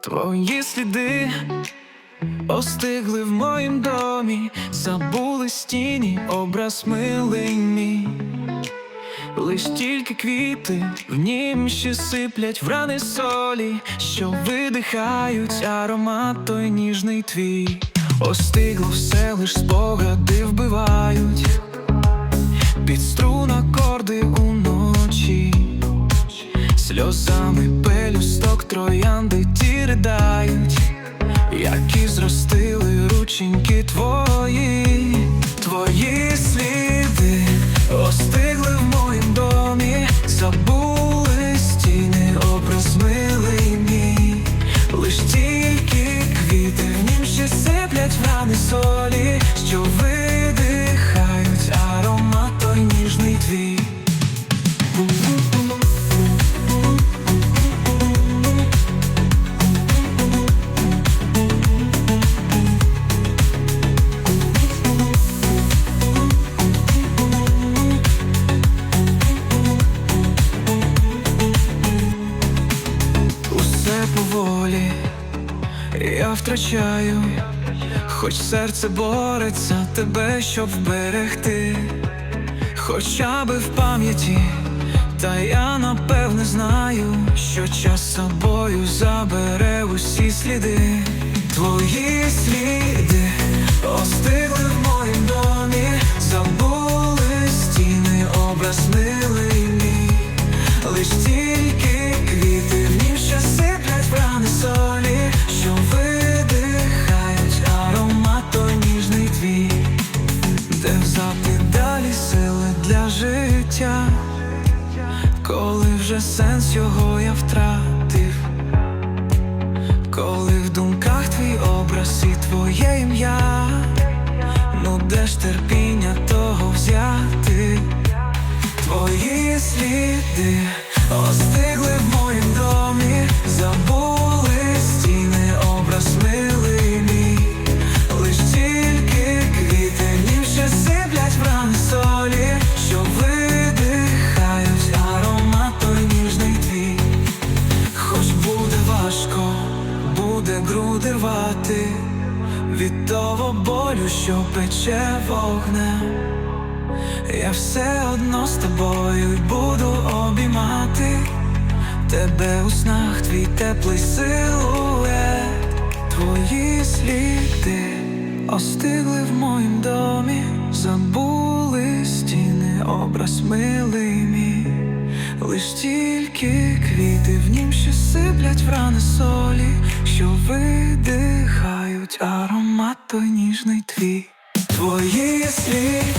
Твої сліди остигли в моїм домі, забули стіні, образ милий. Лиш тільки квіти в нім ще сиплять в рани солі, що видихають аромат той ніжний твій. Остигло все лиш спогади вбивають, під струн акорди уночі, сльозами пелюсток троянди сиплять солі, що видихають аромат той ніжний твій. Усе поволі я втрачаю, хоч серце бореться тебе, щоб вберегти, хоча би в пам'яті, та я напевне знаю, що час собою забере усі сліди, твої сліди остигли в моїм домі, сенс його я втратив, коли в думках твій образ і твоє ім'я, ну де ж терпіння того взяти? Твої сліди остигли буде груди рвати від того болю, що пече вогнем. Я все одно з тобою буду обіймати тебе у снах, твій теплий силует, твої сліди остигли в моїм домі, забули стіни, образ милий мій, лиш тільки квіти в нім ще сиплять в рани солі, той ніжний твій. Твої сліди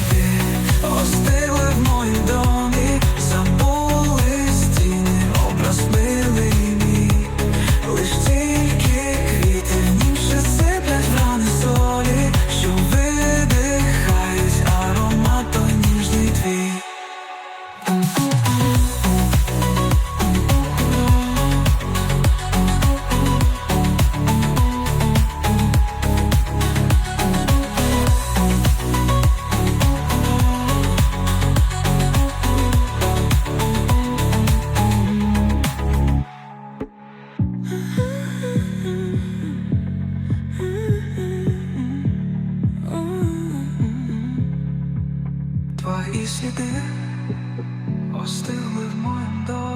Sitting or still with mind. Dog.